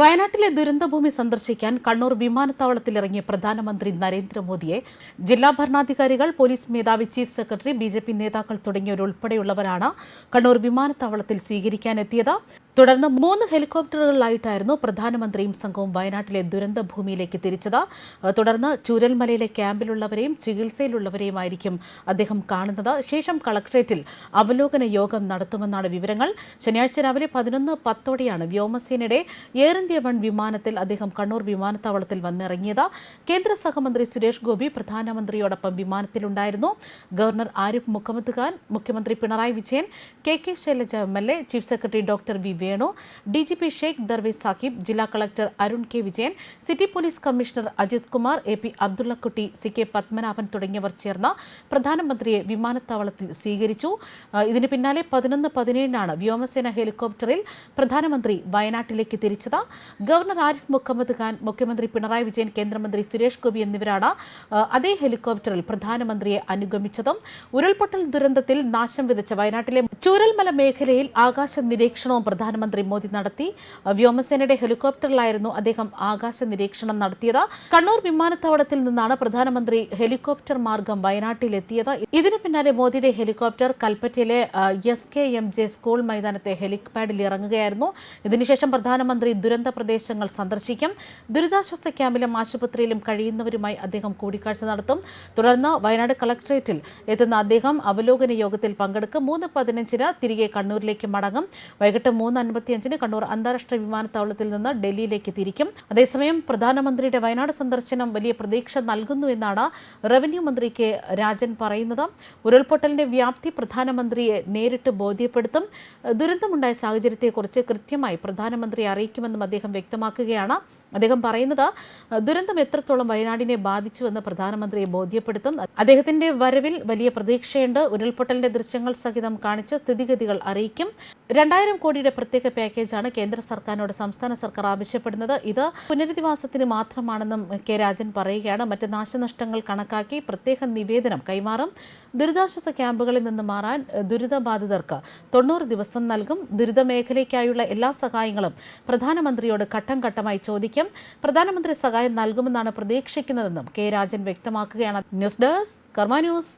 വയനാട്ടിലെ ദുരന്തഭൂമി സന്ദർശിക്കാൻ കണ്ണൂർ വിമാനത്താവളത്തിലിറങ്ങിയ പ്രധാനമന്ത്രി നരേന്ദ്രമോദിയെ ജില്ലാ ഭരണാധികാരികൾ പോലീസ് മേധാവി ചീഫ് സെക്രട്ടറി ബി നേതാക്കൾ തുടങ്ങിയവരുൾപ്പെടെയുള്ളവരാണ് കണ്ണൂർ വിമാനത്താവളത്തിൽ സ്വീകരിക്കാനെത്തിയത്. തുടർന്ന് മൂന്ന് ഹെലികോപ്റ്ററുകളിലായിട്ടായിരുന്നു പ്രധാനമന്ത്രിയും സംഘവും വയനാട്ടിലെ ദുരന്ത ഭൂമിയിലേക്ക് തിരിച്ചത് തുടർന്ന് ചൂരൽമലയിലെ ക്യാമ്പിലുള്ളവരെയും ചികിത്സയിലുള്ളവരെയുമായിരിക്കും അദ്ദേഹം കാണുന്നത്. ശേഷം കളക്ട്രേറ്റിൽ അവലോകന യോഗം നടത്തുമെന്നാണ് വിവരങ്ങൾ. ശനിയാഴ്ച രാവിലെ പതിനൊന്ന് പത്തോടെയാണ് വ്യോമസേനയുടെ എയർ ഇന്ത്യ വൺ വിമാനത്തിൽ അദ്ദേഹം കണ്ണൂർ വിമാനത്താവളത്തിൽ വന്നിറങ്ങിയത്. കേന്ദ്ര സഹമന്ത്രി സുരേഷ് ഗോപി പ്രധാനമന്ത്രിയോടൊപ്പം വിമാനത്തിലുണ്ടായിരുന്നു. ഗവർണർ ആരിഫ് മുഹമ്മദ് ഖാൻ മുഖ്യമന്ത്രി Pinarayi Vijayan K K Shailaja M L A chief secretary doctor V Venu. D G P Sheikh Darvesh Sahib ജില്ലാ collector Arun K Vijayan city police commissioner Ajith Kumar A P Abdullakutty C K Padmanabhan തുടങ്ങിയവർ ചേർന്ന് പ്രധാനമന്ത്രിയെ വിമാനത്താവളത്തിൽ സ്വീകരിച്ചു. ഇതിന് പിന്നാലെ പതിനൊന്ന് പതിനേഴിനാണ് വ്യോമസേന ഹെലികോപ്റ്ററിൽ പ്രധാനമന്ത്രി വയനാട്ടിലേക്ക് തിരിച്ചത്. ഗവർണർ ആരിഫ് മുഹമ്മദ് ഖാൻ മുഖ്യമന്ത്രി പിണറായി വിജയൻ കേന്ദ്രമന്ത്രി സുരേഷ് ഗോപി എന്നിവരാണ് അതേ ഹെലികോപ്റ്ററിൽ പ്രധാനമന്ത്രിയെ അനുഗമിച്ചതും. ഉരുൾപൊട്ടൽ ദുരന്തത്തിൽ നാശം വിതച്ച വയനാട്ടിലെ ചൂരൽമല മേഖലയിൽ ആകാശ നിരീക്ഷണവും പ്രധാനമന്ത്രി മോദി നടത്തി. വ്യോമസേനയുടെ ഹെലികോപ്റ്ററിലായിരുന്നു അദ്ദേഹം ആകാശ നിരീക്ഷണം നടത്തിയത്. കണ്ണൂർ വിമാനത്താവളത്തിൽ നിന്നാണ് പ്രധാനമന്ത്രി ഹെലികോപ്റ്റർ മാർഗം വയനാട്ടിലെത്തിയത്. ഇതിനു പിന്നാലെ മോദിയുടെ helicopter കൽപ്പറ്റയിലെ S K M J school മൈതാനത്തെ ഹെലിപാഡിൽ ഇറങ്ങുകയായിരുന്നു. ഇതിനുശേഷം പ്രധാനമന്ത്രി ദുരന്ത പ്രദേശങ്ങൾ സന്ദർശിക്കും. ദുരിതാശ്വാസ ക്യാമ്പിലും ആശുപത്രിയിലും കഴിയുന്നവരുമായി അദ്ദേഹം കൂടിക്കാഴ്ച നടത്തും. തുടർന്ന് വയനാട് കളക്ടറേറ്റിൽ എത്തുന്ന അദ്ദേഹം അവലോകന യോഗത്തിൽ പങ്കെടുക്കും. മൂന്ന് പതിനഞ്ചിന് തിരികെ കണ്ണൂരിലേക്ക് മടങ്ങും. വൈകിട്ട് മൂന്ന് അൻപത്തിയഞ്ചിന് കണ്ണൂർ അന്താരാഷ്ട്ര വിമാനത്താവളത്തിൽ നിന്ന് ഡൽഹിയിലേക്ക് തിരിക്കും. അതേസമയം പ്രധാനമന്ത്രിയുടെ വയനാട് സന്ദർശനം വലിയ പ്രതീക്ഷ നൽകുന്നു എന്നാണ് റവന്യൂ മന്ത്രി കെ രാജൻ പറയുന്നത്. ഉരുൾപൊട്ടലിന്റെ വ്യാപ്തി പ്രധാനമന്ത്രിയെ നേരിട്ട് ബോധ്യപ്പെടുത്തും. ദുരന്തമുണ്ടായ സാഹചര്യത്തെക്കുറിച്ച് കൃത്യമായി പ്രധാനമന്ത്രിയെ അറിയിക്കുമെന്നും അദ്ദേഹം വ്യക്തമാക്കുകയാണ്. അദ്ദേഹം പറയുന്നത് ദുരന്തം എത്രത്തോളം വയനാടിനെ ബാധിച്ചുവെന്ന് പ്രധാനമന്ത്രിയെ ബോധ്യപ്പെടുത്തും. അദ്ദേഹത്തിന്റെ വരവിൽ വലിയ പ്രതീക്ഷയുണ്ട്. ഉരുൾപൊട്ടലിന്റെ ദൃശ്യങ്ങൾ സഹിതം കാണിച്ച് സ്ഥിതിഗതികൾ അറിയിക്കും. രണ്ടായിരം കോടിയുടെ പ്രത്യേക പാക്കേജാണ് കേന്ദ്ര സർക്കാരിനോട് സംസ്ഥാന സർക്കാർ ആവശ്യപ്പെടുന്നത്. ഇത് പുനരധിവാസത്തിന് മാത്രമാണെന്നും കെ രാജൻ പറയുകയാണ്. മറ്റ് നാശനഷ്ടങ്ങൾ കണക്കാക്കി പ്രത്യേക നിവേദനം കൈമാറും. ദുരിതാശ്വാസ ക്യാമ്പുകളിൽ നിന്ന് മാറാൻ ദുരിതബാധിതർക്ക് തൊണ്ണൂറ് ദിവസം നൽകും. ദുരിതമേഖലയ്ക്കായുള്ള എല്ലാ സഹായങ്ങളും പ്രധാനമന്ത്രിയോട് ഘട്ടം ഘട്ടമായി ചോദിക്കും. പ്രധാനമന്ത്രി സഹായം നൽകുമെന്നാണ് പ്രതീക്ഷിക്കുന്നതെന്നും കെ രാജൻ വ്യക്തമാക്കുകയാണ്. News desk Karma news.